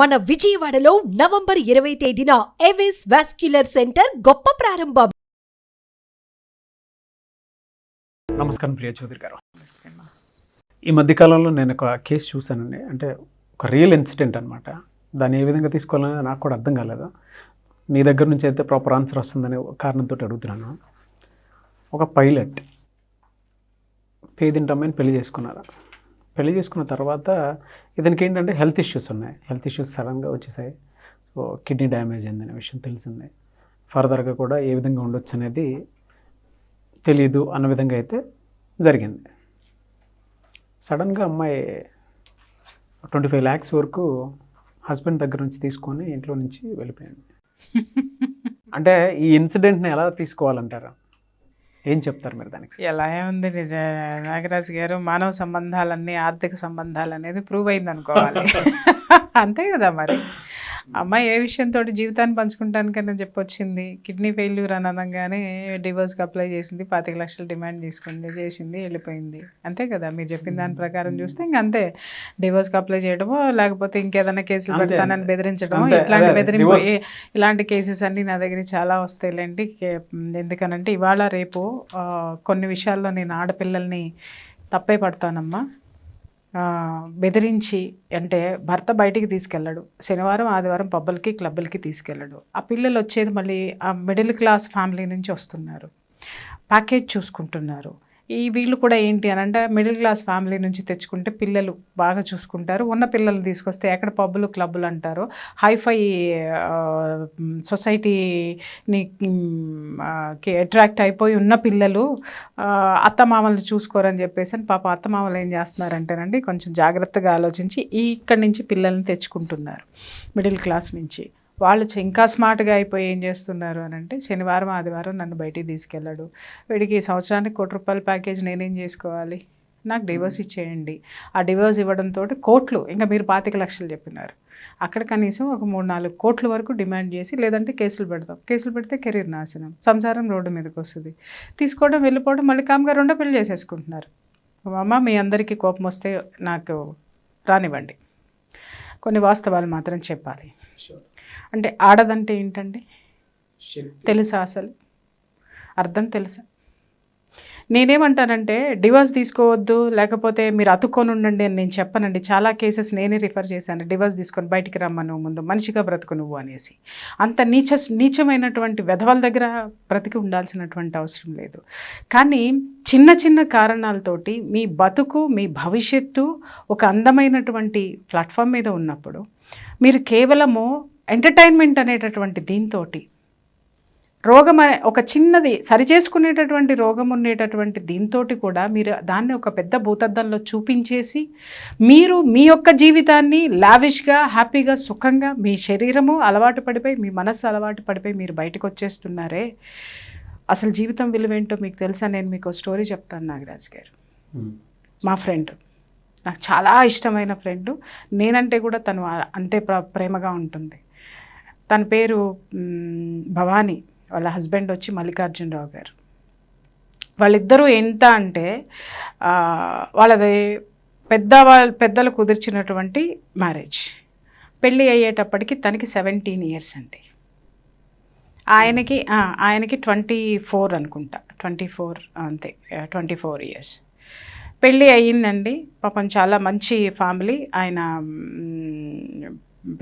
మన విజయవాడలో నవంబర్ ఇరవై తేదీన ఎవిస్ వాస్క్యులర్ సెంటర్ గొప్ప ప్రారంభం. నమస్కారం ప్రియ చౌదరి గారు. ఈ మధ్యకాలంలో నేను ఒక కేసు చూశానండి. అంటే ఒక రియల్ ఇన్సిడెంట్ అనమాట దాన్ని ఏ విధంగా తీసుకోవాలని నాకు కూడా అర్థం కాలేదు. నీ దగ్గర నుంచి అయితే ప్రాపర్ ఆన్సర్ వస్తుందనే కారణంతో అడుగుతున్నాను. ఒక పైలట్ పేదింటమ్మని పెళ్ళి చేసుకున్నారు? పెళ్ళి చేసుకున్న తర్వాత ఇతనికి ఏంటంటే హెల్త్ ఇష్యూస్ ఉన్నాయి. హెల్త్ ఇష్యూస్ సడన్గా వచ్చేసాయి. సో కిడ్నీ డ్యామేజ్ అయిందనే విషయం తెలిసిందే. ఫర్దర్గా కూడా ఏ విధంగా ఉండొచ్చు అనేది తెలీదు అన్న విధంగా అయితే జరిగింది. సడన్గా అమ్మాయి ట్వంటీ ఫైవ్ ల్యాక్స్ వరకు హస్బెండ్ దగ్గర నుంచి తీసుకొని ఇంట్లో నుంచి వెళ్ళిపోయింది. అంటే ఈ ఇన్సిడెంట్ని ఎలా తీసుకోవాలంటారు? ఏం చెప్తారు మీరు దానికి? ఎలా ఉంది నిజ నాగరాజ్ గారు మానవ సంబంధాలన్నీ ఆర్థిక సంబంధాలు అనేది ప్రూవ్ అయింది అనుకోవాలి అంతే కదా మరి. అమ్మాయి ఏ విషయంతో జీవితాన్ని పంచుకుంటానికన్నా చెప్పొచ్చింది. కిడ్నీ ఫెయిల్యూర్ అని అనగానే డివోర్స్కి అప్లై చేసింది. పాతిక లక్షలు డిమాండ్ తీసుకుంది చేసింది వెళ్ళిపోయింది. అంతే కదా? మీరు చెప్పిన దాని ప్రకారం చూస్తే ఇంక అంతే. డివోర్స్కి అప్లై చేయడమో లేకపోతే ఇంకేదైనా కేసులు పెడతానని. బెదిరించడమో ఇట్లాంటి బెదిరింపు ఇలాంటి కేసెస్ అన్నీ నా దగ్గర చాలా వస్తాయిలేండి. ఎందుకనంటే ఇవాళ రేపు కొన్ని విషయాల్లో నేను ఆడపిల్లల్ని తప్పే పడతానమ్మా. బెదిరించి అంటే భర్త బయటికి తీసుకెళ్ళడు. శనివారం ఆదివారం పబ్బులకి క్లబ్బులకి తీసుకెళ్ళడు. ఆ పిల్లలు వచ్చేది మళ్ళీ ఆ మిడిల్ క్లాస్ ఫ్యామిలీ నుంచి వస్తున్నారు. ప్యాకేజ్ చూసుకుంటున్నారు. ఈ వీళ్ళు కూడా ఏంటి అని అంటే మిడిల్ క్లాస్ ఫ్యామిలీ నుంచి తెచ్చుకుంటే పిల్లలు బాగా చూసుకుంటారు. ఉన్న పిల్లల్ని తీసుకొస్తే ఎక్కడ పబ్బులు క్లబ్బులు అంటారో. హైఫై సొసైటీని అట్రాక్ట్ అయిపోయి ఉన్న పిల్లలు అత్తమామల్ని చూసుకోరని చెప్పేసి అని పాప అత్తమామలు ఏం చేస్తున్నారంటేనండి కొంచెం జాగ్రత్తగా ఆలోచించి ఇక్కడి నుంచి పిల్లల్ని తెచ్చుకుంటున్నారు. మిడిల్ క్లాస్ నుంచి. వాళ్ళు ఇంకా స్మార్ట్గా అయిపోయి ఏం చేస్తున్నారు అని అంటే శనివారం ఆదివారం నన్ను బయటికి తీసుకెళ్ళాడు. వీడికి ఈ సంవత్సరానికి కోటి రూపాయల ప్యాకేజ్ నేనేం చేసుకోవాలి? నాకు డివోర్స్ ఇచ్చేయండి. ఆ డివోర్స్ ఇవ్వడంతో కోట్లు ఇంకా మీరు పాతిక లక్షలు చెప్పినారు. అక్కడ కనీసం ఒక మూడు నాలుగు కోట్ల వరకు డిమాండ్ చేసి లేదంటే కేసులు పెడతాం కేసులు పెడితే కెరీర్ నాశనం. సంసారం రోడ్డు మీదకి వస్తుంది. తీసుకోవడం వెళ్ళిపోవడం మళ్ళీ కామ్గా రెండో పెళ్ళి చేసేసుకుంటున్నారు. అమ్మ మీ అందరికీ కోపం వస్తే నాకు రానివ్వండి. కొన్ని వాస్తవాలు మాత్రం చెప్పాలి. అంటే ఆడదంటే ఏంటండి? తెలుసా అసలు? అర్థం తెలుసా? నేనేమంటానంటే డివోర్స్ తీసుకోవద్దు లేకపోతే మీరు అతుక్కొని ఉండండి అని నేను చెప్పనండి. చాలా కేసెస్ నేనే రిఫర్ చేశాను. డివోర్స్ తీసుకొని బయటికి రమ్మను ముందు. మనిషిగా బ్రతుకు నువ్వు అనేసి. అంత నీచ నీచమైనటువంటి వెధవల దగ్గర బ్రతికి ఉండాల్సినటువంటి అవసరం లేదు. కానీ చిన్న చిన్న కారణాలతోటి మీ బతుకు మీ భవిష్యత్తు ఒక అందమైనటువంటి ప్లాట్ఫామ్ మీద ఉన్నప్పుడు మీరు కేవలము ఎంటర్టైన్మెంట్ అనేటటువంటి దీంతోటి రోగం అనే ఒక చిన్నది సరిచేసుకునేటటువంటి రోగం ఉండేటటువంటి దీంతోటి కూడా మీరు దాన్ని ఒక పెద్ద భూతద్దంలో చూపించేసి మీరు మీ యొక్క జీవితాన్ని లావిష్గా హ్యాపీగా సుఖంగా మీ శరీరము అలవాటు పడిపోయి మీ మనస్సు అలవాటు పడిపోయి మీరు బయటకు వచ్చేస్తున్నారే. అసలు జీవితం విలువేంటో మీకు తెలుసా? నేను మీకు ఒక స్టోరీ చెప్తాను నాగరాజ్ గారు. మా ఫ్రెండ్. నాకు చాలా ఇష్టమైన ఫ్రెండ్. నేనంటే కూడా తను అంతే ప్ర- ప్రేమగా ఉంటుంది. తన పేరు భవానీ. వాళ్ళ హస్బెండ్ వచ్చి మల్లికార్జునరావు గారు. వాళ్ళిద్దరూ ఎంత అంటే వాళ్ళది పెద్ద వాళ్ళ పెద్దలు కుదిర్చినటువంటి మ్యారేజ్. పెళ్ళి అయ్యేటప్పటికి తనకి సెవెంటీన్ ఇయర్స్ అండి. ఆయనకి ఆయనకి ట్వంటీ ఫోర్ అనుకుంటా. ట్వంటీ ఫోర్ అంతే ట్వంటీ ఫోర్ ఇయర్స్. పెళ్ళి అయ్యిందండి. పాపం చాలా మంచి ఫ్యామిలీ. ఆయన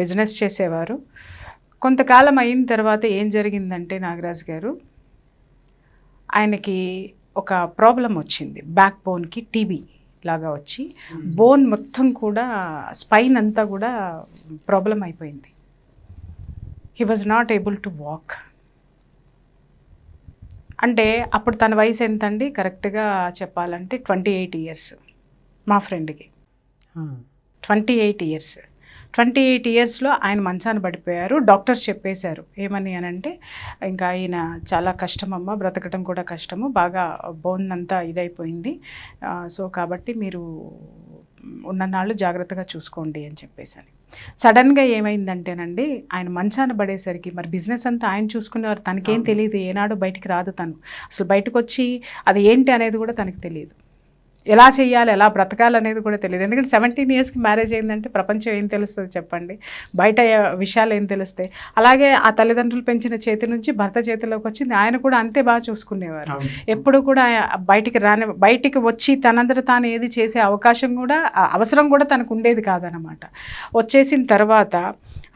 బిజినెస్ చేసేవారు. కొంతకాలం అయిన తర్వాత ఏం జరిగిందంటే నాగరాజ్ గారు ఆయనకి ఒక ప్రాబ్లం వచ్చింది. బ్యాక్ బోన్కి టీబీ లాగా వచ్చి బోన్ మొత్తం కూడా స్పైన్ అంతా కూడా ప్రాబ్లం అయిపోయింది. He was not able to walk. అంటే అప్పుడు తన వయసు ఎంత అండి కరెక్ట్గా చెప్పాలంటే ట్వంటీ ఎయిట్ ఇయర్స్ మా ఫ్రెండ్కి. Twenty eight years. Twenty eight ఇయర్స్లో ఆయన మంచాన పడిపోయారు. డాక్టర్స్ చెప్పేశారు. ఏమని అని అంటే ఇంకా ఆయన చాలా కష్టమమ్మ బ్రతకడం కూడా కష్టము బాగా బోన్ అంతా ఇదైపోయింది సో కాబట్టి మీరు ఉన్న నాళ్ళు జాగ్రత్తగా చూసుకోండి అని చెప్పేసి సడన్గా ఏమైందంటేనండి ఆయన మంచాన పడేసరికి మరి బిజినెస్ అంతా ఆయన చూసుకునేవారు. తనకేం. తెలియదు ఏనాడు బయటికి రాదు తను. అసలు బయటకు వచ్చి అది ఏంటి అనేది కూడా తనకి తెలియదు ఎలా చేయాలి ఎలా బ్రతకాలి అనేది కూడా తెలియదు. ఎందుకంటే సెవెంటీన్ ఇయర్స్కి మ్యారేజ్ అయిందంటే ప్రపంచం ఏం తెలుస్తుంది చెప్పండి. బయట విషయాలు ఏం తెలుస్తాయి. అలాగే ఆ తల్లిదండ్రులు పెంచిన చేతి నుంచి భర్త చేతిలోకి వచ్చింది. ఆయన కూడా అంతే బాగా చూసుకునేవారు. ఎప్పుడు కూడా బయటికి రాని బయటికి వచ్చి తనంతట తాను ఏది చేసే అవకాశం కూడా అవసరం కూడా తనకు ఉండేది కాదనమాట వచ్చేసిన తర్వాత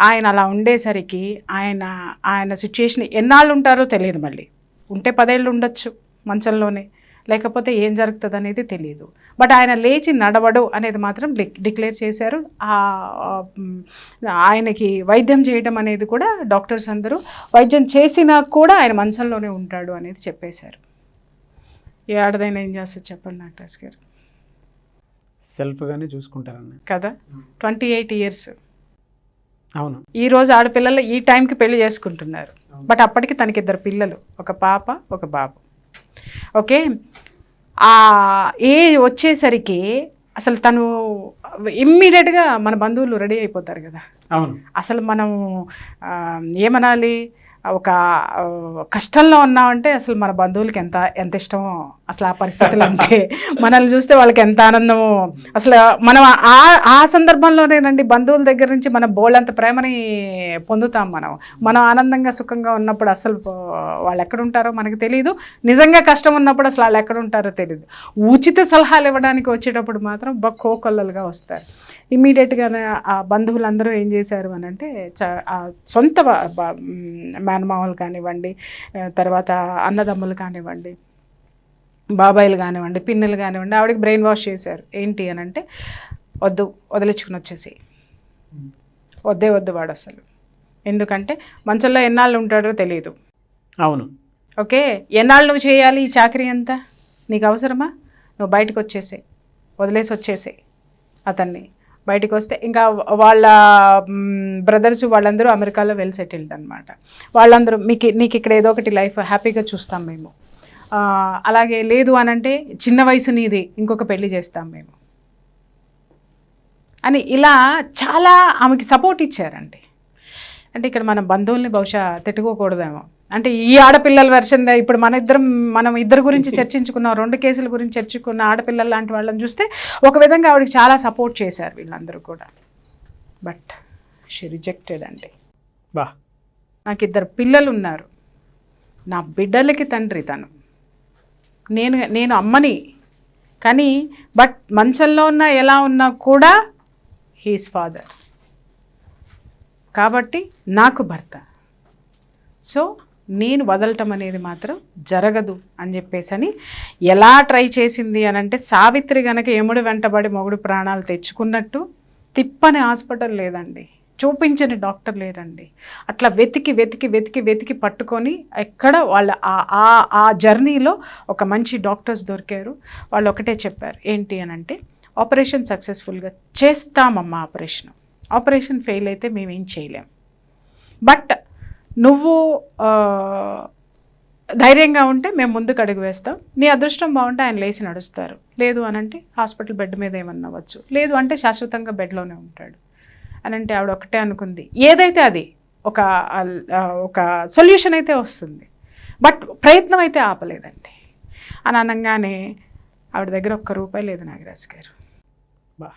ఆయన అలా ఉండేసరికి ఆయన ఆయన సిచ్యుయేషన్ ఎన్నాళ్ళు ఉంటారో తెలియదు మళ్ళీ. ఉంటే పదేళ్ళు ఉండొచ్చు మంచంలోనే. లేకపోతే ఏం జరుగుతుంది అనేది తెలియదు బట్ ఆయన లేచి నడవడు అనేది మాత్రం డిక్లేర్ చేశారు. ఆయనకి వైద్యం చేయడం అనేది కూడా డాక్టర్స్ అందరూ వైద్యం చేసినా కూడా ఆయన మంచంలోనే ఉంటాడు అనేది చెప్పేశారు. ఏ ఆడదైనా ఏం చేస్తారు చెప్పండి డాక్టర్స్ గారు? సెల్ఫ్గానే చూసుకుంటారని కదా? Twenty eight years. అవును. ఈ రోజు ఆడపిల్లలు ఈ టైంకి పెళ్ళి చేసుకుంటున్నారు. బట్ అప్పటికి తనకి ఇద్దరు పిల్లలు ఒక పాప ఒక బాబు. ఓకే? ఏ వచ్చేసరికి అసలు తను ఇమ్మీడియట్గా మన బంధువులు రెడీ అయిపోతారు కదా. అవును. అసలు మనం ఏమనాలి? ఒక కష్టంలో ఉన్నామంటే అసలు మన బంధువులకి ఎంత ఎంత ఇష్టమో అసలు ఆ పరిస్థితులు అంటే మనల్ని చూస్తే వాళ్ళకి ఎంత ఆనందమో. అసలు మనం ఆ ఆ సందర్భంలోనేనండి బంధువుల దగ్గర నుంచి మనం బోళ్ళంత ప్రేమని పొందుతాం మనం. మనం ఆనందంగా సుఖంగా ఉన్నప్పుడు అసలు వాళ్ళు ఎక్కడుంటారో మనకు తెలియదు నిజంగా కష్టం ఉన్నప్పుడు అసలు వాళ్ళు ఎక్కడుంటారో తెలియదు ఉచిత సలహాలు ఇవ్వడానికి వచ్చేటప్పుడు మాత్రం బక్కోకొల్లలుగా వస్తారు. ఇమీడియట్గానే ఆ బంధువులందరూ ఏం చేశారు అని అంటే చ- సొంత బ- మేనమామలు కానివ్వండి తర్వాత అన్నదమ్ములు కానివ్వండి బాబాయిలు కానివ్వండి పిన్నులు కానివ్వండి ఆవిడకి బ్రెయిన్ వాష్ చేశారు. ఏంటి అని అంటే వద్దు వదిలించుకుని వచ్చేసి వద్దే వద్దు వాడు అసలు. ఎందుకంటే మంచంలో ఎన్నాళ్ళు ఉంటాడో తెలియదు అవును. ఓకే? ఎన్నాళ్ళు నువ్వు చేయాలి ఈ చాకరీ అంతా? నీకు అవసరమా? నువ్వు బయటకు వచ్చేసే వదిలేసి వచ్చేసే అతన్ని. బయటకు వస్తే ఇంకా వాళ్ళ బ్రదర్స్ వాళ్ళందరూ అమెరికాలో వెల్ సెటిల్డ్ అనమాట వాళ్ళందరూ మీకు నీకు ఇక్కడ ఏదో ఒకటి లైఫ్ హ్యాపీగా చూస్తాం మేము. అలాగే లేదు అని అంటే చిన్న వయసు నీది ఇంకొక పెళ్ళి చేస్తాం మేము. అని ఇలా చాలా ఆమెకి సపోర్ట్ ఇచ్చారండి. అంటే ఇక్కడ మన బంధువుల్ని బహుశా తిట్టుకోకూడదేమో. అంటే ఈ ఆడపిల్లల వెర్షన్ ఇప్పుడు మన ఇద్దరం మనం ఇద్దరు గురించి చర్చించుకున్న రెండు కేసుల గురించి చర్చించుకున్న ఆడపిల్లల లాంటి వాళ్ళని చూస్తే ఒక విధంగా ఆవిడకి చాలా సపోర్ట్ చేశారు వీళ్ళందరూ కూడా. బట్ షీ రిజెక్టెడ్ అండి. బా. నాకు ఇద్దరు పిల్లలు ఉన్నారు. నా బిడ్డలకి తండ్రి తను. నేను నేను అమ్మని. కానీ బట్ మంచంలో ఉన్నా ఎలా ఉన్నా కూడా హీస్ ఫాదర్ కాబట్టి నాకు భర్త. సో నేను వదలటం అనేది మాత్రం జరగదు అని చెప్పేసని ఎలా ట్రై చేసింది అని అంటే సావిత్రి గనక ఎముడు వెంటబడి మొగుడు ప్రాణాలు తెచ్చుకున్నట్టు తిప్పని హాస్పిటల్ లేదండి. చూపించని డాక్టర్ లేరండి. అట్లా వెతికి వెతికి వెతికి వెతికి పట్టుకొని ఎక్కడ వాళ్ళ ఆ- ఆ జర్నీలో ఒక మంచి డాక్టర్స్ దొరికారు. వాళ్ళు ఒకటే చెప్పారు ఏంటి అని అంటే ఆపరేషన్ సక్సెస్ఫుల్గా చేస్తామమ్మా ఆపరేషన్. ఆపరేషన్ ఫెయిల్ అయితే మేమేం చేయలేం. బట్ నువ్వు ధైర్యంగా ఉంటే మేము ముందుకు అడుగు వేస్తాం. నీ అదృష్టం బాగుంటే ఆయన లేచి నడుస్తారు. లేదు అనంటే హాస్పిటల్ బెడ్ మీద ఏమన్నా అవ్వచ్చు. లేదు అంటే శాశ్వతంగా బెడ్లోనే ఉంటాడు. అని అంటే ఆవిడ ఒకటే అనుకుంది. ఏదైతే అది ఒక ఒక సొల్యూషన్ అయితే వస్తుంది. బట్ ప్రయత్నం అయితే ఆపలేదండి. అని అనగానే ఆవిడ దగ్గర ఒక్క రూపాయి లేదు నాగరాజ్ గారు. బా.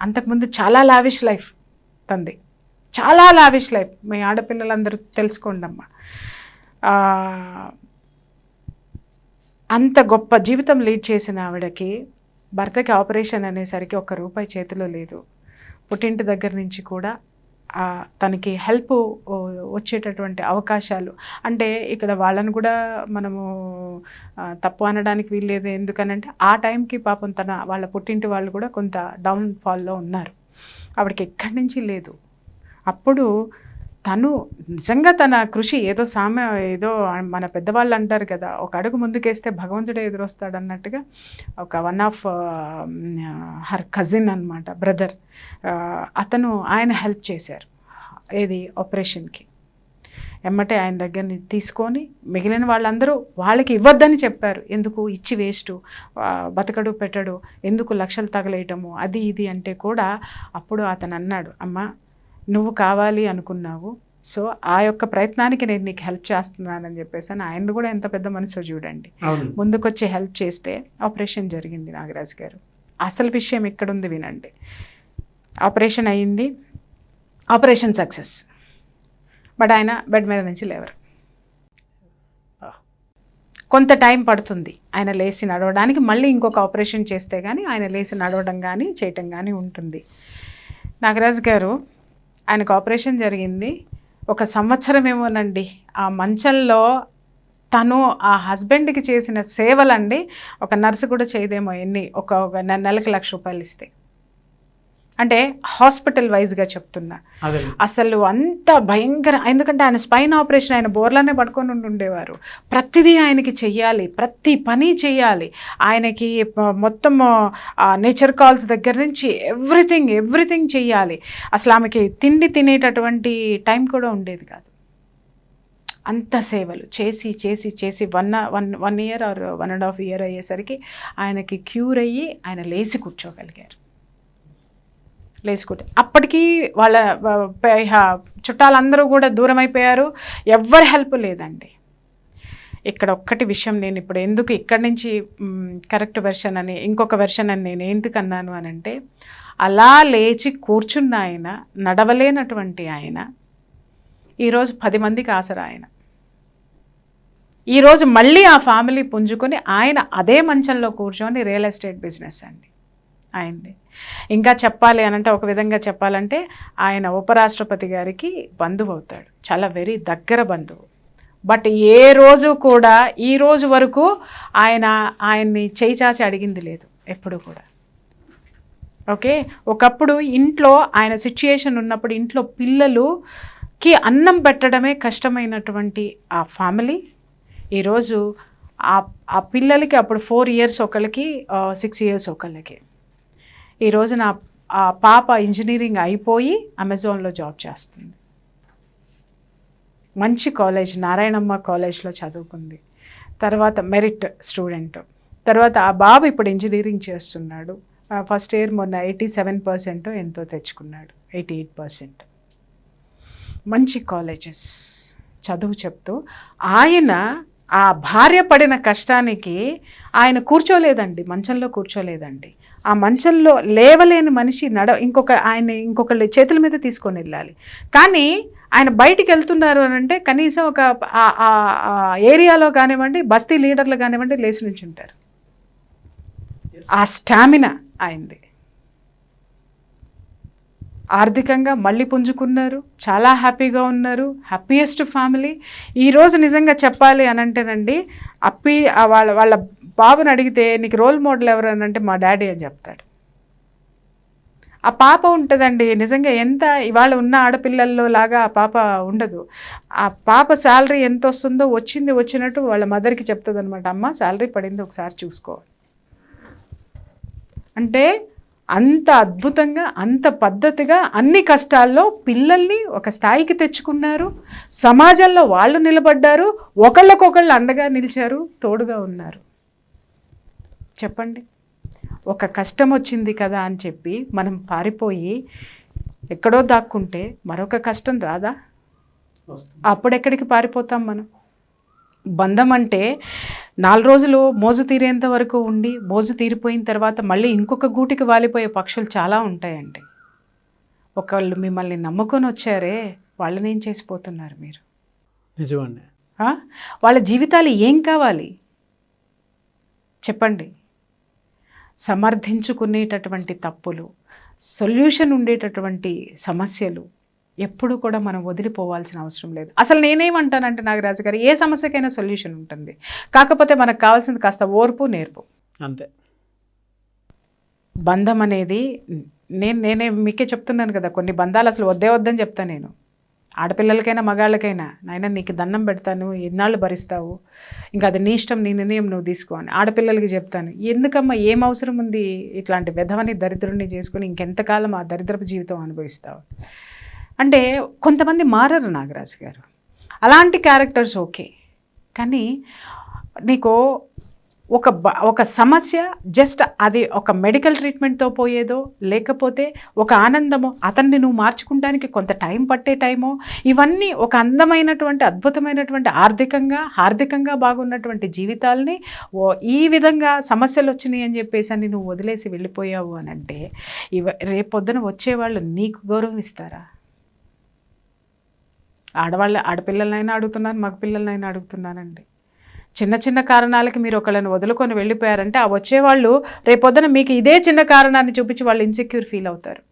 అంతకుముందు చాలా లావిష్ లైఫ్ తంది. చాలా లావిష్ లైఫ్ మీ ఆడపిల్లలందరూ తెలుసుకోండి అమ్మా అంత గొప్ప జీవితం లీడ్ చేసిన ఆవిడకి భర్తకి ఆపరేషన్ అనేసరికి ఒక్క రూపాయి చేతిలో లేదు. పుట్టింటి దగ్గర నుంచి కూడా తనకి హెల్ప్ వచ్చేటటువంటి అవకాశాలు. అంటే ఇక్కడ వాళ్ళని కూడా మనము తప్పు అనడానికి వీల్లేదు. ఎందుకనంటే ఆ టైంకి పాపం తన వాళ్ళ పుట్టింటి వాళ్ళు కూడా కొంత డౌన్ ఫాల్లో ఉన్నారు. ఆవిడకి ఎక్కడి నుంచి లేదు. అప్పుడు తను నిజంగా తన కృషి ఏదో సామె ఏదో మన పెద్దవాళ్ళు అంటారు కదా ఒక అడుగు ముందుకేస్తే భగవంతుడే ఎదురొస్తాడు అన్నట్టుగా ఒక వన్ ఆఫ్ హర్ కజిన్ అనమాట బ్రదర్ అతను ఆయన హెల్ప్ చేశారు ఏది ఆపరేషన్కి ఎమ్మటే ఆయన దగ్గరని తీసుకొని మిగిలిన వాళ్ళందరూ వాళ్ళకి ఇవ్వద్దని చెప్పారు. ఎందుకు? ఇచ్చి వేస్ట్ బతకడు పెట్టడు ఎందుకు లక్షలు తగలేయటము అది ఇది అంటే కూడా అప్పుడు అతను అన్నాడు అమ్మ నువ్వు కావాలి అనుకున్నావు. సో ఆ యొక్క ప్రయత్నానికి నేను నీకు హెల్ప్ చేస్తున్నానని చెప్పేసి అని ఆయన కూడా ఎంత పెద్ద మనసో చూడండి. ముందుకొచ్చి హెల్ప్ చేస్తే ఆపరేషన్ జరిగింది నాగరాజ్ గారు. అసలు విషయం ఎక్కడుంది వినండి. ఆపరేషన్ అయ్యింది ఆపరేషన్ సక్సెస్. బట్ ఆయన బెడ్ మీద నుంచి లేవరు. కొంత టైం పడుతుంది ఆయన లేచి నడవడానికి. మళ్ళీ ఇంకొక ఆపరేషన్ చేస్తే కానీ ఆయన లేచి నడవడం కానీ చేయటం కానీ ఉంటుంది. నాగరాజ్ గారు ఆయనకు ఆపరేషన్ జరిగింది. ఒక సంవత్సరం ఏమోనండి ఆ మంచంలో తను ఆ హస్బెండ్కి చేసిన సేవలండి ఒక నర్సు కూడా చేయదేమో ఎన్ని ఒక నెలకి లక్ష రూపాయలు ఇస్తే. అంటే హాస్పిటల్ వైజ్గా చెప్తున్నా. అసలు అంత భయంకర ఎందుకంటే ఆయన స్పైన్ ఆపరేషన్ ఆయన బోర్లానే పడుకొని ఉండి ఉండేవారు ప్రతిదీ ఆయనకి చెయ్యాలి ప్రతి పని చెయ్యాలి. ఆయనకి మొత్తం నేచర్ కాల్స్ దగ్గర నుంచి ఎవ్రీథింగ్ ఎవ్రీథింగ్ చెయ్యాలి. అసలు ఆమెకి తిండి తినేటటువంటి టైం కూడా ఉండేది కాదు. అంత సేవలు చేసి చేసి చేసి one one one year or one and half year అయ్యేసరికి ఆయనకి క్యూర్ అయ్యి ఆయన లేచి కూర్చోగలిగారు. లేచుకుంటే. అప్పటికీ వాళ్ళ చుట్టాలందరూ కూడా దూరం అయిపోయారు ఎవ్వరి హెల్ప్ లేదండి. ఇక్కడ ఒక్కటి విషయం నేను ఇప్పుడు ఎందుకు ఇక్కడి నుంచి కరెక్ట్ వెర్షన్ అని ఇంకొక వెర్షన్ అని నేను ఎందుకు అన్నాను అని అంటే అలా లేచి కూర్చున్న ఆయన నడవలేనటువంటి ఆయన ఈరోజు పది మందికి ఆసరా ఆయన. ఈరోజు మళ్ళీ ఆ ఫ్యామిలీ పుంజుకొని ఆయన అదే మంచంలో కూర్చొని రియల్ ఎస్టేట్ బిజినెస్ అండి. అయింది. ఇంకా చెప్పాలి అనంటే ఒక విధంగా చెప్పాలంటే ఆయన ఉపరాష్ట్రపతి గారికి బంధువు అవుతాడు. చాలా వెరీ దగ్గర బంధువు. బట్ ఏ రోజు కూడా ఈ రోజు వరకు ఆయన ఆయన్ని చేయి చాచి అడిగింది లేదు ఎప్పుడు కూడా. ఓకే ఒకప్పుడు ఇంట్లో ఆయన సిచ్యుయేషన్ ఉన్నప్పుడు ఇంట్లో పిల్లలుకి అన్నం పెట్టడమే కష్టమైనటువంటి ఆ ఫ్యామిలీ ఈరోజు ఆ ఆ పిల్లలకి అప్పుడు ఫోర్ ఇయర్స్ ఒకళ్ళకి uh, సిక్స్ ఇయర్స్ ఒకళ్ళకి. ఈరోజు నా ఆ పాప ఇంజనీరింగ్ అయిపోయి అమెజాన్లో జాబ్ చేస్తుంది. మంచి కాలేజ్ నారాయణమ్మ కాలేజ్లో చదువుకుంది. తర్వాత మెరిట్ స్టూడెంట్. తర్వాత ఆ బాబు ఇప్పుడు ఇంజనీరింగ్ చేస్తున్నాడు. ఫస్ట్ ఇయర్ మొన్న ఎయిటీ సెవెన్ పర్సెంట్ ఎంతో తెచ్చుకున్నాడు. Eighty eight percent. మంచి కాలేజెస్. చదువు చెప్తూ ఆయన ఆ భార్య పడిన కష్టానికి ఆయన కూర్చోలేదండి. మంచంలో కూర్చోలేదండి. ఆ మంచంలో లేవలేని మనిషి నడ ఇంకొక ఆయన ఇంకొకళ్ళ చేతుల మీద తీసుకొని వెళ్ళాలి. కానీ ఆయన బయటికి వెళ్తున్నారు అని అంటే కనీసం ఒక ఏరియాలో కానివ్వండి బస్తీ లీడర్లు కానివ్వండి లేచి నుంచి ఉంటారు ఆ స్టామినా ఆయనది. ఆర్థికంగా మళ్ళీ పుంజుకున్నారు చాలా హ్యాపీగా ఉన్నారు హ్యాపీయెస్ట్ ఫ్యామిలీ. ఈరోజు నిజంగా చెప్పాలి అని అంటేనండి అప్పి వాళ్ళ వాళ్ళ బాబుని అడిగితే నీకు రోల్ మోడల్ ఎవరు అని అంటే మా డాడీ అని చెప్తాడు. ఆ పాప ఉంటుందండి. నిజంగా ఎంత ఇవాళ ఉన్న ఆడపిల్లల్లో లాగా ఆ పాప ఉండదు. ఆ పాప శాలరీ ఎంత వస్తుందో వచ్చింది వచ్చినట్టు వాళ్ళ మదర్కి చెప్తుంది అనమాట అమ్మ శాలరీ పడింది ఒకసారి చూసుకో అంటే అంత అద్భుతంగా అంత పద్ధతిగా అన్ని కష్టాల్లో పిల్లల్ని ఒక స్థాయికి తెచ్చుకున్నారు. సమాజంలో వాళ్ళు నిలబడ్డారు. ఒకళ్ళకొకళ్ళు అండగా నిలిచారు. తోడుగా ఉన్నారు. చెప్పండి. ఒక కష్టం వచ్చింది కదా అని చెప్పి మనం పారిపోయి ఎక్కడో దాక్కుంటే మరొక కష్టం రాదా? అప్పుడెక్కడికి పారిపోతాం మనం? బంధం అంటే నాలుగు రోజులు మోజు తీరేంత వరకు ఉండి మోజు తీరిపోయిన తర్వాత మళ్ళీ ఇంకొక గూటికి వాలిపోయే పక్షులు చాలా ఉంటాయండి. ఒకళ్ళు మిమ్మల్ని నమ్ముకొని వచ్చారే వాళ్ళని ఏం చేసిపోతున్నారు మీరు? నిజమండి? వాళ్ళ జీవితాలు ఏం కావాలి? చెప్పండి. సమర్థించుకునేటటువంటి తప్పులు సొల్యూషన్ ఉండేటటువంటి సమస్యలు ఎప్పుడు కూడా మనం వదిలిపోవాల్సిన అవసరం లేదు. అసలు నేనేమంటానంటే నాగరాజు గారు ఏ సమస్యకైనా సొల్యూషన్ ఉంటుంది. కాకపోతే మనకు కావాల్సింది కాస్త ఓర్పు నేర్పు. అంతే. బంధం అనేది నేను నేనే మీకే చెప్తున్నాను కదా కొన్ని బంధాలు అసలు వద్దే వద్దని చెప్తాను నేను. ఆడపిల్లలకైనా మగాళ్ళకైనా నాయన నీకు దండం పెడతాను ఎన్నాళ్ళు భరిస్తావు? ఇంకా అది నీ ఇష్టం నీ నిర్ణయం నువ్వు తీసుకో అని ఆడపిల్లలకి చెప్తాను. ఎందుకమ్మా ఏం అవసరం ఉంది ఇట్లాంటి వెధవని దరిద్రుడిని చేసుకుని ఇంకెంతకాలం ఆ దరిద్రపు జీవితం అనుభవిస్తావు? అంటే కొంతమంది మారరు నాగరాజు గారు. అలాంటి క్యారెక్టర్స్ ఓకే. కానీ నీకు ఒక బ ఒక సమస్య జస్ట్ అది ఒక మెడికల్ ట్రీట్మెంట్తో పోయేదో లేకపోతే ఒక ఆనందమో అతన్ని నువ్వు మార్చుకుంటానికి కొంత టైం పట్టే టైమో ఇవన్నీ ఒక అందమైనటువంటి అద్భుతమైనటువంటి ఆర్థికంగా హార్దికంగా బాగున్నటువంటి జీవితాల్ని ఓ ఈ విధంగా సమస్యలు వచ్చినాయి అని చెప్పేసి అని నువ్వు వదిలేసి వెళ్ళిపోయావు అని అంటే ఇవ రేపొద్దున వచ్చేవాళ్ళు నీకు గౌరవం ఇస్తారా? ఆడవాళ్ళ ఆడపిల్లలనైనా అడుగుతున్నాను మగ పిల్లలనైనా అడుగుతున్నానండి చిన్న చిన్న కారణాలకి మీరు ఒకళ్ళని వదులుకొని వెళ్ళిపోయారంటే ఆ వచ్చేవాళ్ళు రేపొద్దున మీకు ఇదే చిన్న కారణాన్ని చూపించి వాళ్ళు ఇన్సెక్యూర్ ఫీల్ అవుతారు.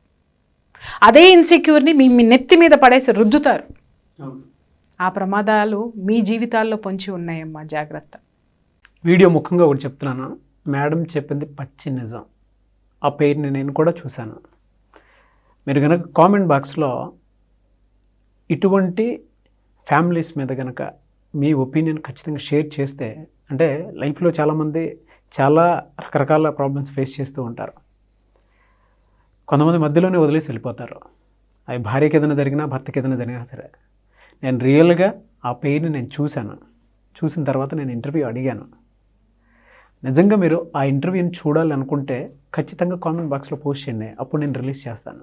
అదే ఇన్సెక్యూర్ని మీ నెత్తి మీద పడేసి రుద్దుతారు. ఆ ప్రమాదాలు మీ జీవితాల్లో పొంచి ఉన్నాయమ్మా జాగ్రత్త. వీడియో ముఖంగా ఒకటి చెప్తున్నాను. మేడం చెప్పింది పచ్చి నిజం. ఆ పేరుని నేను కూడా చూశాను. మీరు కనుక కామెంట్ బాక్స్లో ఇటువంటి ఫ్యామిలీస్ మీద కనుక మీ ఒపీనియన్ ఖచ్చితంగా షేర్ చేస్తే అంటే లైఫ్లో చాలామంది చాలా రకరకాల ప్రాబ్లమ్స్ ఫేస్ చేస్తూ ఉంటారు. కొంతమంది మధ్యలోనే వదిలేసి వెళ్ళిపోతారు. అవి భార్యకి ఏదైనా జరిగినా భర్తకి ఏదైనా జరిగినా సరే. నేను రియల్గా ఆ పెయిన్ నేను చూశాను. చూసిన తర్వాత నేను ఇంటర్వ్యూ అడిగాను. నిజంగా మీరు ఆ ఇంటర్వ్యూని చూడాలనుకుంటే ఖచ్చితంగా కామెంట్ బాక్స్లో పోస్ట్ చేయండి. అప్పుడు నేను రిలీజ్ చేస్తాను.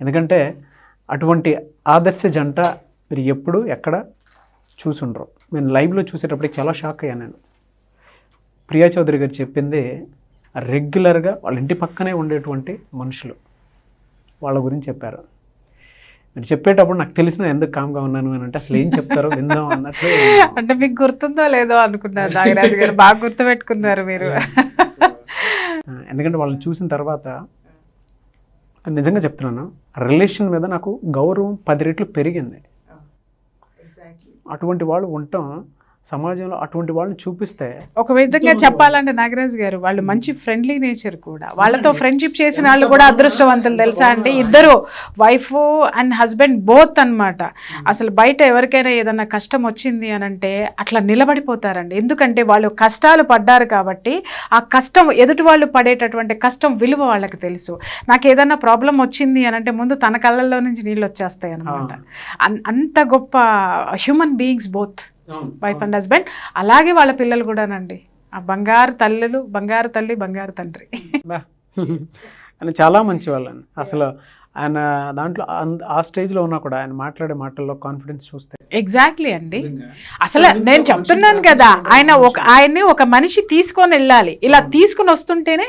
ఎందుకంటే అటువంటి ఆదర్శ జంట మీరు ఎప్పుడు ఎక్కడ చూసుండ్రు. నేను లైవ్లో చూసేటప్పటికి చాలా షాక్ అయ్యాను నేను. ప్రియా చౌదరి గారు చెప్పింది రెగ్యులర్గా వాళ్ళ ఇంటి పక్కనే ఉండేటువంటి మనుషులు వాళ్ళ గురించి చెప్పారు. మీరు చెప్పేటప్పుడు నాకు తెలిసిన ఎందుకు కామ్గా ఉన్నాను అని అంటే అసలు ఏం చెప్తారో విందాం అన్నట్లు అంటే మీకు గుర్తుందో లేదో అనుకున్నారు. నాగరాజు గారు బాగా గుర్తుపెట్టుకున్నారు మీరు. ఎందుకంటే వాళ్ళని చూసిన తర్వాత నిజంగా చెప్తున్నాను రిలేషన్ మీద నాకు గౌరవం పది రెట్లు పెరిగింది. అటువంటి వాళ్ళు ఉండటం సమాజంలో అటువంటి వాళ్ళని చూపిస్తే ఒక విధంగా చెప్పాలంటే నాగరాజ్ గారు వాళ్ళు మంచి ఫ్రెండ్లీ నేచర్ కూడా. వాళ్ళతో ఫ్రెండ్షిప్ చేసిన వాళ్ళు కూడా అదృష్టవంతులు తెలుసా అంటే ఇద్దరు వైఫ్ అండ్ హస్బెండ్ బోత్ అన్నమాట. అసలు బయట ఎవరికైనా ఏదన్నా కష్టం వచ్చింది అని అంటే అట్లా నిలబడిపోతారండి. ఎందుకంటే వాళ్ళు కష్టాలు పడ్డారు కాబట్టి ఆ కష్టం ఎదుటి వాళ్ళు పడేటటువంటి కష్టం విలువ వాళ్ళకి తెలుసు. నాకు ఏదైనా ప్రాబ్లం వచ్చింది అని అంటే ముందు తన కళ్ళల్లో నుంచి నీళ్ళు వచ్చేస్తాయి అనమాట అంత గొప్ప human beings both wife and husband అలాగే వాళ్ళ పిల్లలు కూడానండి. ఆ బంగారు తల్లులు బంగారు తల్లి బంగారు తండ్రి. ఆయన చాలా మంచి వాళ్ళని అసలు ఆయన దాంట్లో ఆ స్టేజ్లో ఉన్నా కూడా ఆయన మాట్లాడే మాటల్లో కాన్ఫిడెన్స్ చూస్తే. ఎగ్జాక్ట్లీ అండి. అసలు నేను చెప్తున్నాను కదా ఆయన ఒక ఆయన్ని ఒక మనిషి తీసుకొని వెళ్ళాలి. ఇలా తీసుకొని వస్తుంటేనే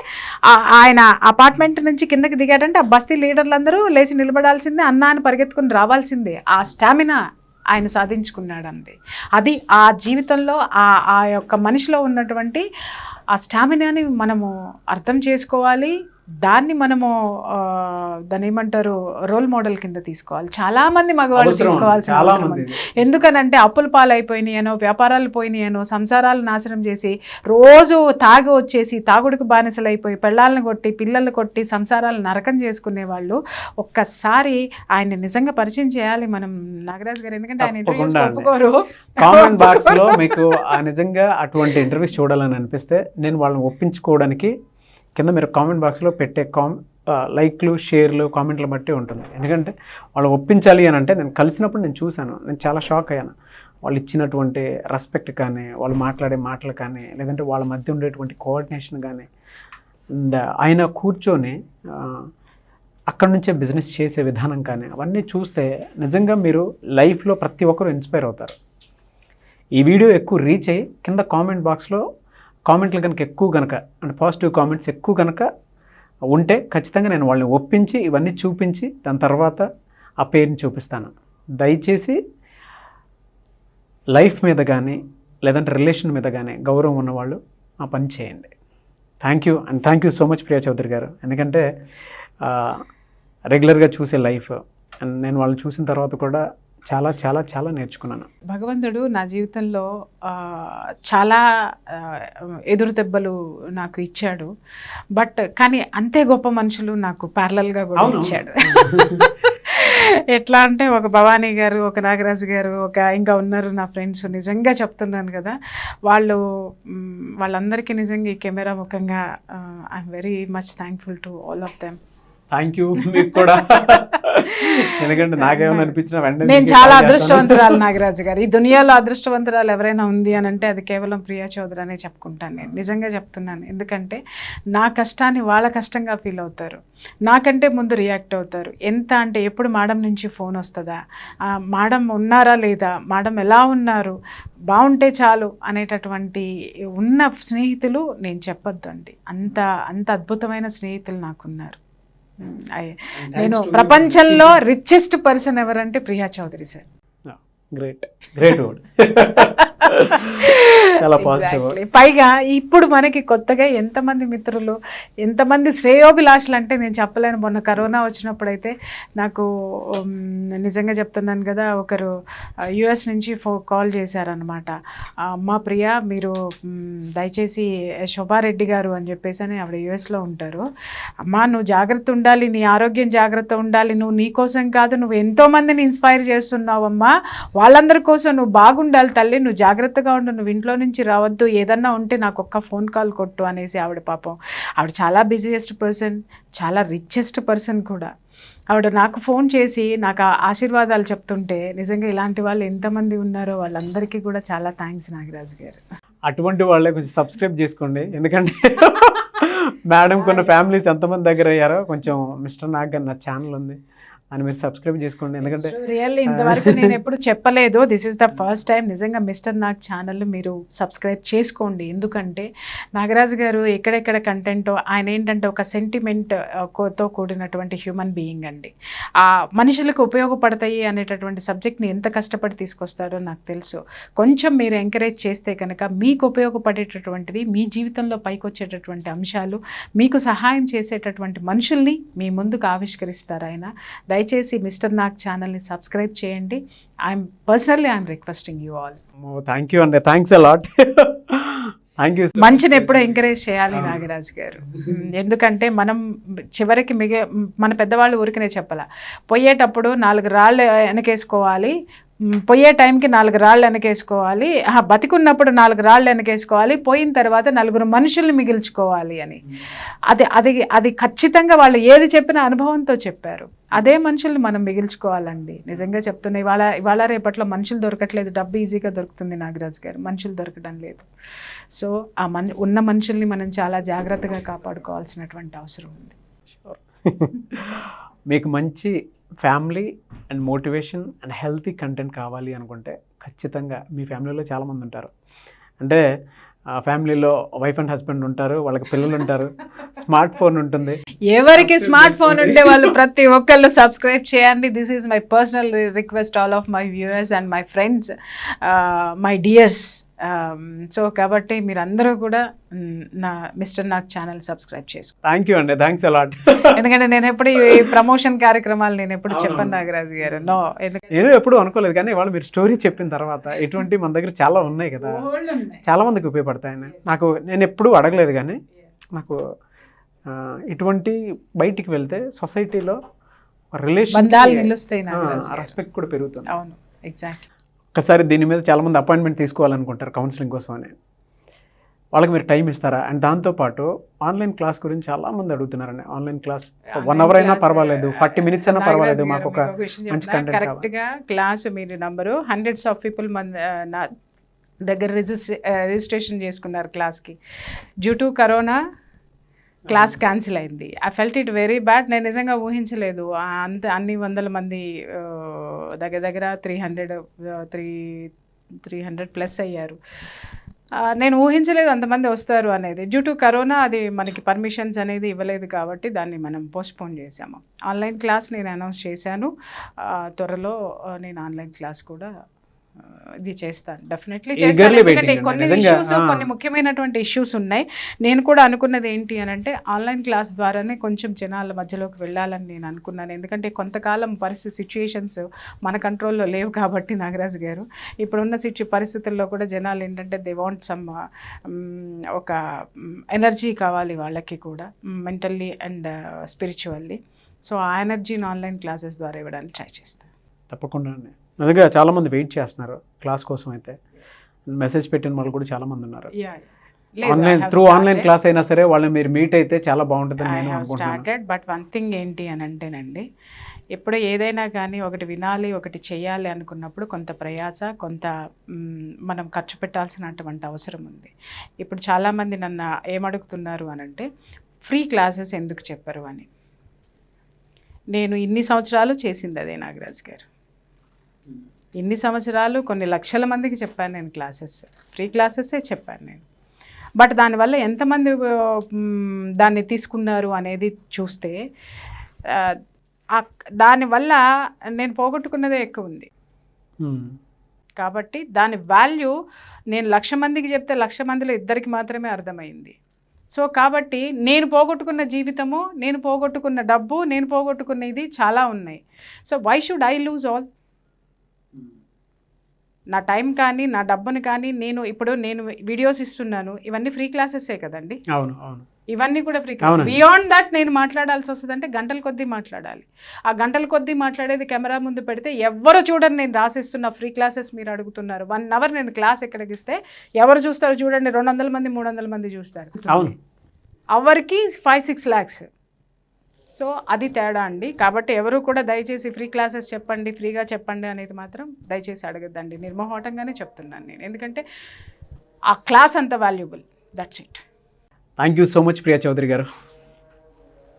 ఆయన అపార్ట్మెంట్ నుంచి కిందకి దిగాడంటే ఆ బస్తీ లీడర్లందరూ లేచి నిలబడాల్సిందే అన్న అని పరిగెత్తుకుని రావాల్సిందే. ఆ స్టామినా ఆయన సాధించుకున్నాడండి. అది ఆ జీవితంలో ఆ ఆ యొక్క మనిషిలో ఉన్నటువంటి ఆ స్టామినాని మనము అర్థం చేసుకోవాలి. దాన్ని మనము ఆ, దాన్ని ఏమంటారు రోల్ మోడల్ కింద తీసుకోవాలి చాలా మంది మగవాళ్ళు. తీసుకోవాల్సిన అవసరం. ఎందుకనంటే అప్పుల పాలైపోయినాయనో వ్యాపారాలు పోయినాయనో సంసారాలు నాశనం చేసి రోజు తాగి వచ్చేసి తాగుడికి బానిసలైపోయి పెళ్ళాలను కొట్టి పిల్లలు కొట్టి సంసారాలు నరకం చేసుకునే వాళ్ళు ఒక్కసారి ఆయన నిజంగా పరిచయం చేయాలి మనం నాగరాజు గారు ఎందుకంటే ఆయన ఇంటర్వ్యూస్. ఒప్పుకోరు కామెంట్ బాక్స్లో మీకు ఆ నిజంగా అటువంటి ఇంటర్వ్యూస్ చూడాలని అనిపిస్తే నేను వాళ్ళని ఒప్పించుకోవడానికి కింద మీరు కామెంట్ బాక్స్లో పెట్టే కామ్ లైక్లు షేర్లు కామెంట్లు బట్టి ఉంటుంది. ఎందుకంటే వాళ్ళు ఒప్పించాలి అని అంటే నేను కలిసినప్పుడు నేను చూశాను. నేను చాలా షాక్ అయ్యాను. వాళ్ళు ఇచ్చినటువంటి రెస్పెక్ట్ కానీ వాళ్ళు మాట్లాడే మాటలు కానీ లేదంటే వాళ్ళ మధ్య ఉండేటువంటి కోఆర్డినేషన్ కానీ అండ్ ఆయన కూర్చొని అక్కడి నుంచే బిజినెస్ చేసే విధానం కానీ అవన్నీ చూస్తే నిజంగా మీరు లైఫ్లో ప్రతి ఒక్కరు ఇన్స్పైర్ అవుతారు. ఈ వీడియో ఎక్కువ రీచ్ అయ్యి కింద కామెంట్ బాక్స్లో కామెంట్లు కనుక ఎక్కువ కనుక అంటే పాజిటివ్ కామెంట్స్ ఎక్కువ కనుక ఉంటే ఖచ్చితంగా నేను వాళ్ళని ఒప్పించి ఇవన్నీ చూపించి దాని తర్వాత ఆ పేరుని చూపిస్తాను. దయచేసి లైఫ్ మీద కానీ లేదంటే రిలేషన్ మీద కానీ గౌరవం ఉన్నవాళ్ళు ఆ పని చేయండి. Thank you and thank you so much Priya Chaudhary garu. ఎందుకంటే రెగ్యులర్గా చూసే లైఫ్ అండ్ నేను వాళ్ళని చూసిన తర్వాత కూడా చాలా చాలా చాలా నేర్చుకున్నాను. భగవంతుడు నా జీవితంలో చాలా ఎదురు దెబ్బలు నాకు ఇచ్చాడు. బట్ కానీ అంతే గొప్ప మనుషులు నాకు ప్యారలల్గా కూడా. ఇచ్చాడు. ఎట్లా అంటే ఒక భవానీ గారు ఒక నాగరాజు గారు ఒక ఇంకా ఉన్నారు నా ఫ్రెండ్స్ నిజంగా చెప్తున్నాను కదా. వాళ్ళు వాళ్ళందరికీ నిజంగా ఈ కెమెరా ముఖంగా I'm very much thankful to all of them thank you మీకు కూడా. ఎందుకంటే నాకేమైనా అనిపించిన వెంటనే నేను చాలా. అదృష్టవంతురాలు నాగరాజు గారు. ఈ దునియాలో అదృష్టవంతురాలు ఎవరైనా ఉంది అని అంటే అది కేవలం ప్రియా చౌదరి అనే చెప్పుకుంటాను నేను. నిజంగా చెప్తున్నాను. ఎందుకంటే నా కష్టాన్ని వాళ్ళ కష్టంగా ఫీల్ అవుతారు. నాకంటే ముందు రియాక్ట్ అవుతారు. ఎంత అంటే ఎప్పుడు మేడం నుంచి ఫోన్ వస్తుందా? మేడం ఉన్నారా లేదా? మేడం ఎలా ఉన్నారు? బాగుంటే చాలు అనేటటువంటి ఉన్న స్నేహితులు నేను చెప్పొద్దు అండి అంత అంత అద్భుతమైన స్నేహితులు నాకున్నారు. నేను to you. ప్రపంచంలో రిచెస్ట్ పర్సన్ ఎవరంటే Priya Chaudhary sir. Great great word చాలా పాజిటివ్. పైగా ఇప్పుడు మనకి కొత్తగా ఎంతమంది మిత్రులు ఎంతమంది శ్రేయోభిలాషులు అంటే నేను చెప్పలేను. మొన్న కరోనా వచ్చినప్పుడు అయితే నాకు నిజంగా చెప్తున్నాను కదా ఒకరు యుఎస్ నుంచి ఫో కాల్ చేశారనమాట అమ్మా ప్రియా మీరు దయచేసి శోభారెడ్డి గారు అని చెప్పేసి అని ఆవిడ యుఎస్లో ఉంటారు. అమ్మా నువ్వు జాగ్రత్త ఉండాలి నీ ఆరోగ్యం జాగ్రత్త ఉండాలి నువ్వు నీ కోసం కాదు నువ్వు ఎంతో మందిని ఇన్స్పైర్ చేస్తున్నావమ్మా. వాళ్ళందరి కోసం నువ్వు బాగుండాలి తల్లి నువ్వు జాగ్రత్తగా ఉండు నువ్వు ఇంట్లో నుంచి రావద్దు ఏదన్నా ఉంటే నాకు ఒక్క ఫోన్ కాల్ కొట్టు అనేసి ఆవిడ పాపం. ఆవిడ చాలా బిజియెస్ట్ పర్సన్ చాలా రిచెస్ట్ పర్సన్ కూడా. ఆవిడ నాకు ఫోన్ చేసి నాకు ఆశీర్వాదాలు చెప్తుంటే నిజంగా ఇలాంటి వాళ్ళు ఎంతమంది ఉన్నారో వాళ్ళందరికీ కూడా చాలా థ్యాంక్స్ నాగరాజు గారు. అటువంటి వాళ్ళే కొంచెం సబ్స్క్రైబ్ చేసుకోండి. ఎందుకంటే మేడం కొన్ని ఫ్యామిలీస్ ఎంతమంది దగ్గర అయ్యారో కొంచెం మిస్టర్ నాగ్ గారు నా ఛానల్ ఉంది. అని మీరు సబ్స్క్రైబ్ చేసుకోండి. ఎందుకంటే రియల్లీ ఇంతవరకు నేను ఎప్పుడు చెప్పలేదు. This is the first time నిజంగా మిస్టర్ నాగ్ ఛానల్ మీరు సబ్స్క్రైబ్ చేసుకోండి. ఎందుకంటే నాగరాజు గారు ఎక్కడెక్కడ కంటెంట్ ఆయన ఏంటంటే ఒక సెంటిమెంట్ uh, తో కూడినటువంటి హ్యూమన్ బీయింగ్ అండి. ఆ మనుషులకు ఉపయోగపడతాయి అనేటటువంటి సబ్జెక్ట్ని ఎంత కష్టపడి తీసుకొస్తారో నాకు తెలుసు. కొంచెం మీరు ఎంకరేజ్ చేస్తే కనుక మీకు ఉపయోగపడేటటువంటివి మీ జీవితంలో పైకొచ్చేటటువంటి అంశాలు మీకు సహాయం చేసేటటువంటి మనుషుల్ని మీ ముందుకు ఆవిష్కరిస్తారు ఆయన. దయచేసి మిస్టర్ నాగ్ ఛానల్ని సబ్స్క్రైబ్ చేయండి. I'm personally I'm requesting you all thank you అండి thanks a lot thank you మంచిని ఎప్పుడూ ఎంకరేజ్ చేయాలి నాగరాజ్ గారు. ఎందుకంటే మనం చివరికి మిగ మన పెద్దవాళ్ళు ఊరికనే చెప్పాల. పోయేటప్పుడు నాలుగు రాళ్ళు వెనకేసుకోవాలి పోయే టైంకి నాలుగు రాళ్ళు వెనకేసుకోవాలి. బతికున్నప్పుడు నాలుగు రాళ్ళు వెనకేసుకోవాలి. పోయిన తర్వాత నలుగురు మనుషుల్ని మిగిల్చుకోవాలి అని. అది అది అది ఖచ్చితంగా వాళ్ళు ఏది చెప్పిన అనుభవంతో చెప్పారు. అదే మనుషుల్ని మనం మిగిల్చుకోవాలండి. నిజంగా చెప్తున్నా ఇవాళ ఇవాళ రేపట్లో మనుషులు దొరకట్లేదు. డబ్బు ఈజీగా దొరుకుతుంది నాగరాజ్ గారు. మనుషులు దొరకడం లేదు. సో ఆ మన్ ఉన్న మనుషుల్ని మనం చాలా జాగ్రత్తగా కాపాడుకోవాల్సినటువంటి అవసరం ఉంది. మీకు మంచి family and motivation and healthy content కావాలి అనుకుంటే ఖచ్చితంగా మీ ఫ్యామిలీలో చాలామంది ఉంటారు. అంటే ఆ ఫ్యామిలీలో వైఫ్ అండ్ హస్బెండ్ ఉంటారు వాళ్ళకి పిల్లలు ఉంటారు స్మార్ట్ ఫోన్ ఉంటుంది. ఎవరికి స్మార్ట్ ఫోన్ ఉండే వాళ్ళు ప్రతి ఒక్కళ్ళు సబ్స్క్రైబ్ చేయండి. This is my personal request all of my viewers and my friends my dears so Um, కాబట్టి మీరందరూ కూడా నా మిస్టర్ నాగ్ ఛానల్ సబ్స్క్రైబ్ చేసుకో. థ్యాంక్ యూ అండి. థ్యాంక్స్ అలాట్ ఎందుకంటే నేను ఎప్పుడు ఈ ప్రమోషన్ కార్యక్రమాలు నేను ఎప్పుడు. చెప్పాను నాగరాజు గారు. నో ఎందుకంటే నేను ఎప్పుడు అనుకోలేదు కానీ వాళ్ళు మీరు స్టోరీ చెప్పిన తర్వాత ఇటువంటి మన దగ్గర చాలా ఉన్నాయి కదా. చాలా మందికి ఉపయోగపడతాయని నాకు నేను ఎప్పుడూ అడగలేదు కానీ నాకు ఇటువంటి బయటికి వెళ్తే సొసైటీలో రిలేషన్ బంధాలు నిలుస్తాయి. రెస్పెక్ట్ కూడా పెరుగుతుంది. అవును ఎగ్జాక్ట్ ఒక్కసారి దీని మీద చాలామంది అపాయింట్మెంట్ తీసుకోవాలనుకుంటారు కౌన్సిలింగ్ కోసం అని. వాళ్ళకి మీరు టైం ఇస్తారా? అండ్ దాంతోపాటు ఆన్లైన్ క్లాస్ గురించి చాలామంది అడుగుతున్నారండి ఆన్లైన్ క్లాస్ వన్ అవర్ అయినా పర్వాలేదు. ఫార్టీ మినిట్స్ అయినా పర్వాలేదు మాకు ఒక మంచి కంటెంట్ కరెక్ట్ కావాలి. గా క్లాస్ మీరు నంబరు. హండ్రెడ్స్ ఆఫ్ పీపుల్ మన నా దగ్గర రిజిస్ట్రే రిజిస్ట్రేషన్ చేసుకున్నారు క్లాస్కి. Due to corona class cancel అయింది. I felt it very bad. నేను నిజంగా ఊహించలేదు. అంత అన్ని వందల మంది దగ్గర దగ్గర three hundred three three hundred plus అయ్యారు. నేను ఊహించలేదు అంతమంది వస్తారు అనేది. డ్యూ టు కరోనా అది మనకి పర్మిషన్స్ అనేది ఇవ్వలేదు కాబట్టి దాన్ని మనం పోస్ట్పోన్ చేసాము ఆన్లైన్ క్లాస్ నేను అనౌన్స్ చేశాను. త్వరలో నేను ఆన్లైన్ క్లాస్ కూడా ఇది చేస్తాను. డెఫినెట్లీ చేస్తాను. ఎందుకంటే. కొన్ని ఇష్యూస్. కొన్ని ముఖ్యమైనటువంటి ఇష్యూస్ ఉన్నాయి. నేను కూడా అనుకున్నది ఏంటి అని అంటే ఆన్లైన్ క్లాస్ ద్వారానే కొంచెం జనాల మధ్యలోకి వెళ్ళాలని నేను అనుకున్నాను. ఎందుకంటే కొంతకాలం పరిస్థితి సిచ్యుయేషన్స్ మన కంట్రోల్లో లేవు కాబట్టి నాగరాజు గారు. ఇప్పుడున్న సిచ్యు పరిస్థితుల్లో కూడా జనాలు ఏంటంటే దే వాంట్ సమ్ ఒక ఎనర్జీ కావాలి వాళ్ళకి కూడా మెంటల్లీ అండ్ స్పిరిచువల్లీ సో ఆ ఎనర్జీని ఆన్లైన్ క్లాసెస్ ద్వారా ఇవ్వడానికి ట్రై చేస్తాను. తప్పకుండా నిజంగా చాలామంది వెయిట్ చేస్తున్నారు క్లాస్ కోసం అయితే. మెసేజ్ పెట్టిన వాళ్ళు కూడా చాలామంది ఉన్నారు. Online through online. క్లాస్ అయినా సరే వాళ్ళని మీరు మీట్ అయితే చాలా బాగుంటుందని నేను అనుకుంటున్నాను. స్టార్టెడ్ బట్ వన్ థింగ్ ఏంటి అని అంటేనండి ఎప్పుడు ఏదైనా కానీ ఒకటి వినాలి ఒకటి చేయాలి అనుకున్నప్పుడు కొంత ప్రయాస కొంత మనం ఖర్చు పెట్టాల్సినటువంటి అవసరం ఉంది. ఇప్పుడు చాలామంది నన్ను ఏమడుగుతున్నారు అని అంటే ఫ్రీ క్లాసెస్ ఎందుకు చెప్పరు అని. నేను ఇన్ని సంవత్సరాలు చేసింది అదే నాగరాజ్ గారు. ఇన్ని సంవత్సరాలు కొన్ని లక్షల మందికి చెప్పాను నేను క్లాసెస్. ఫ్రీ క్లాసెసే చెప్పాను నేను. బట్ దానివల్ల ఎంతమంది దాన్ని తీసుకున్నారు అనేది చూస్తే దానివల్ల నేను పోగొట్టుకున్నదే ఎక్కువ ఉంది. కాబట్టి దాని వాల్యూ నేను లక్ష మందికి చెప్తే లక్ష మందిలో ఇద్దరికి మాత్రమే అర్థమైంది. సో కాబట్టి నేను పోగొట్టుకున్న జీవితము నేను పోగొట్టుకున్న డబ్బు నేను పోగొట్టుకున్న ఇది చాలా ఉన్నాయి. So why should I lose all నా టైం కానీ నా డబ్బుని కానీ నేను ఇప్పుడు నేను వీడియోస్ ఇస్తున్నాను. ఇవన్నీ ఫ్రీ క్లాసెసే కదండి? అవును అవును. ఇవన్నీ కూడా ఫ్రీ. బియాండ్ దట్ నేను మాట్లాడాల్సి వస్తుంది అంటే గంటల కొద్దీ మాట్లాడాలి. ఆ గంటల కొద్దీ మాట్లాడేది కెమెరా ముందు పెడితే ఎవరు చూడండి నేను రాసిస్తున్న ఫ్రీ క్లాసెస్ మీరు అడుగుతున్నారు. వన్ అవర్ నేను క్లాస్ ఎక్కడికి ఇస్తే ఎవరు చూస్తారు? చూడండి రెండు వందల మంది మూడు వందల మంది చూస్తారు. అవును. అవర్కి ఫైవ్ సిక్స్ ల్యాక్స్ సో అది తేడా అండి. కాబట్టి ఎవరు కూడా దయచేసి ఫ్రీ క్లాసెస్ చెప్పండి ఫ్రీగా చెప్పండి అనేది మాత్రం దయచేసి అడగద్దండి. నిర్మోహటంగానే చెప్తున్నాను నేను. ఎందుకంటే ఆ క్లాస్ అంత valuable. That's it thank you so much Priya Chaudhary garu.